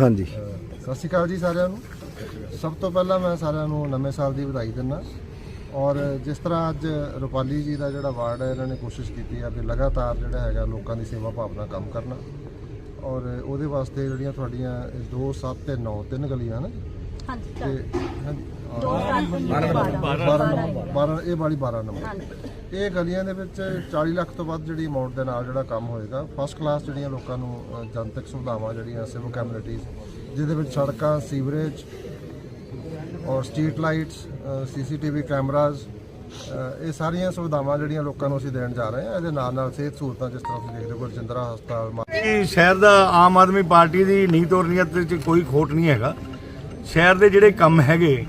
ਹਾਂਜੀ। ਸਤਿ ਸ਼੍ਰੀ ਅਕਾਲ ਜੀ ਸਾਰਿਆਂ ਨੂੰ। ਸਭ ਤੋਂ ਪਹਿਲਾਂ ਮੈਂ ਸਾਰਿਆਂ ਨੂੰ ਨਵੇਂ ਸਾਲ ਦੀ ਵਧਾਈ ਦਿੰਦਾ। ਔਰ ਜਿਸ ਤਰ੍ਹਾਂ ਅੱਜ ਰੁਪਾਲੀ ਜੀ ਦਾ ਜਿਹੜਾ ਵਾਰਡ ਹੈ ਇਹਨਾਂ ਨੇ ਕੋਸ਼ਿਸ਼ ਕੀਤੀ ਆ ਵੀ ਲਗਾਤਾਰ ਜਿਹੜਾ ਹੈਗਾ ਲੋਕਾਂ ਦੀ ਸੇਵਾ ਭਾਵਨਾ ਕੰਮ ਕਰਨਾ। ਔਰ ਉਹਦੇ ਵਾਸਤੇ ਜਿਹੜੀਆਂ ਤੁਹਾਡੀਆਂ 2 7 ਤੇ 9 ਤਿੰਨ ਗਲੀਆਂ ਨੇ। ਹਾਂਜੀ ਤੇ ਹਾਂਜੀ ਦੋ ਸੱਤ ਬਾਰਾਂ 12 ਨੰਬਰ 12 ਇਹ ਵਾਲੀ 12 ਨੰਬਰ ਇਹ ਗਲੀਆਂ ਦੇ ਵਿੱਚ 40 ਲੱਖ ਤੋਂ ਵੱਧ ਜਿਹੜੀ ਅਮਾਉਂਟ ਦੇ ਨਾਲ ਜਿਹੜਾ ਕੰਮ ਹੋਏਗਾ। ਫਸਟ ਕਲਾਸ ਜਿਹੜੀਆਂ ਲੋਕਾਂ ਨੂੰ ਅ, ਜਨਤਕ ਸੁਵਿਧਾਵਾਂ ਜਿਹੜੀਆਂ ਸਿਵਲ ਕਮਿਊਨਿਟੀਜ਼ ਜਿਹਦੇ ਵਿੱਚ ਸੜਕਾਂ ਸੀਵਰੇਜ ਔਰ ਸਟਰੀਟ ਲਾਈਟਸ ਸੀਸੀਟੀਵੀ ਕੈਮਰਾਜ਼ ਇਹ ਸਾਰੀਆਂ ਸੁਵਿਧਾਵਾਂ ਜਿਹੜੀਆਂ ਲੋਕਾਂ ਨੂੰ ਅਸੀਂ ਦੇਣ ਜਾ ਰਹੇ ਹਾਂ। ਇਹਦੇ ਨਾਲ ਨਾਲ ਸਿਹਤ ਸਹੂਲਤਾਂ ਜਿਸ ਤਰ੍ਹਾਂ ਤੁਸੀਂ ਦੇਖਦੇ ਹੋ ਗੁਰਜਿੰਦਰਾ ਹਸਪਤਾਲ ਮਾ- ਇਹ ਸ਼ਹਿਰ ਦਾ ਆਮ ਆਦਮੀ ਪਾਰਟੀ ਦੀ ਨੀਤ ਔਰ ਨੀਅਤ ਵਿੱਚ ਕੋਈ ਖੋਟ ਨਹੀਂ ਹੈਗਾ। ਸ਼ਹਿਰ ਦੇ ਜਿਹੜੇ ਕੰਮ ਹੈਗੇ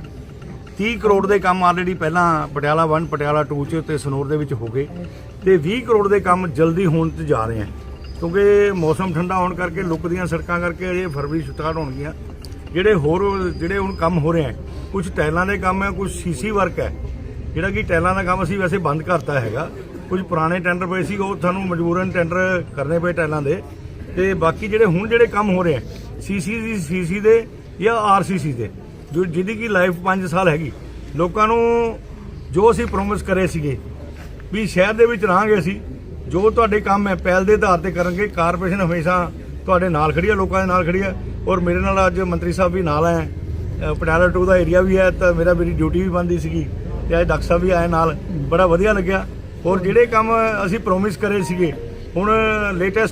30 ਕਰੋੜ ਦੇ ਕੰਮ ਆਲਰੇਡੀ ਪਹਿਲਾਂ ਪਟਿਆਲਾ 1 ਪਟਿਆਲਾ 2 ਚ ਤੇ ਸਨੋਰ ਦੇ ਵਿੱਚ ਹੋ ਗਏ। ਤੇ 20 ਕਰੋੜ ਦੇ ਕੰਮ ਜਲਦੀ ਹੋਣ ਤੇ ਜਾ ਰਹੇ ਹਨ ਕਿਉਂਕਿ ਮੌਸਮ ਠੰਡਾ ਹੋਣ ਕਰਕੇ ਲੁੱਕ ਦੀਆਂ ਸੜਕਾਂ ਕਰਕੇ ਅਜੇ ਫਰਵਰੀ ਸਟਾਰਟ ਹੋਣਗੀਆਂ। ਜਿਹੜੇ ਹੋਰ, ਜਿਹੜੇ ਹੁਣ ਕੰਮ ਹੋ ਰਹੇ ਹਨ ਕੁਝ ਟਾਈਲਾਂ ਦੇ ਕੰਮ ਹੈ ਕੁਝ ਸੀਸੀ ਵਰਕ ਹੈ ਜਿਹੜਾ ਕਿ ਟਾਈਲਾਂ ਦਾ ਕੰਮ ਅਸੀਂ ਵੈਸੇ ਬੰਦ ਕਰਤਾ ਹੈਗਾ। ਕੁਝ ਪੁਰਾਣੇ ਟੈਂਡਰ ਪਏ ਸੀ, ਉਹ ਸਾਨੂੰ ਮਜਬੂਰਨ ਟੈਂਡਰ ਕਰਨੇ ਪਏ ਟਾਈਲਾਂ ਦੇ। ਤੇ ਬਾਕੀ ਜਿਹੜੇ ਹੁਣ ਜਿਹੜੇ ਕੰਮ ਹੋ ਰਹੇ ਆ ਸੀਸੀ ਦੀ ਸੀਸੀ ਦੇ ਜਾਂ ਆਰਸੀਸੀ ਦੇ ਜੋ ਜਿਹਦੀ ਕੀ ਲਾਈਫ 5 ਸਾਲ ਹੈਗੀ, ਲੋਕਾਂ ਨੂੰ ਜੋ ਅਸੀਂ ਪ੍ਰੋਮਿਸ ਕਰੇ ਸੀਗੇ, ਵੀ ਸ਼ਹਿਰ ਦੇ ਵਿੱਚ ਰਹਾਂਗੇ ਅਸੀਂ, ਜੋ ਤੁਹਾਡੇ ਕੰਮ ਹੈ, ਪਹਿਲ ਦੇ ਆਧਾਰ ਤੇ ਕਰਨਗੇ ਕਾਰਪੋਰੇਸ਼ਨ ਹਮੇਸ਼ਾ ਤੁਹਾਡੇ ਨਾਲ ਖੜੀ ਹੈ, ਲੋਕਾਂ ਦੇ ਨਾਲ ਖੜੀ ਹੈ, ਔਰ ਮੇਰੇ ਨਾਲ ਅੱਜ ਮੰਤਰੀ ਸਾਹਿਬ ਵੀ ਨਾਲ ਆਏ ਪਟਿਆਲਾ 2 ਦਾ ਏਰੀਆ ਵੀ ਹੈ, ਤਾਂ ਮੇਰਾ ਮੇਰੀ ਡਿਊਟੀ ਵੀ ਬੰਦੀ ਸੀਗੀ, ਤੇ ਅੱਜ ਡਾਕਟਰ ਸਾਹਿਬ ਵੀ ਆਏ ਨਾਲ, ਬੜਾ ਵਧੀਆ ਲੱਗਿਆ, ਔਰ ਜਿਹੜੇ ਕੰਮ ਅਸੀਂ ਪ੍ਰੋਮਿਸ ਕਰੇ ਸੀਗੇ, ਹੁਣ ਲੇਟੈਸਟ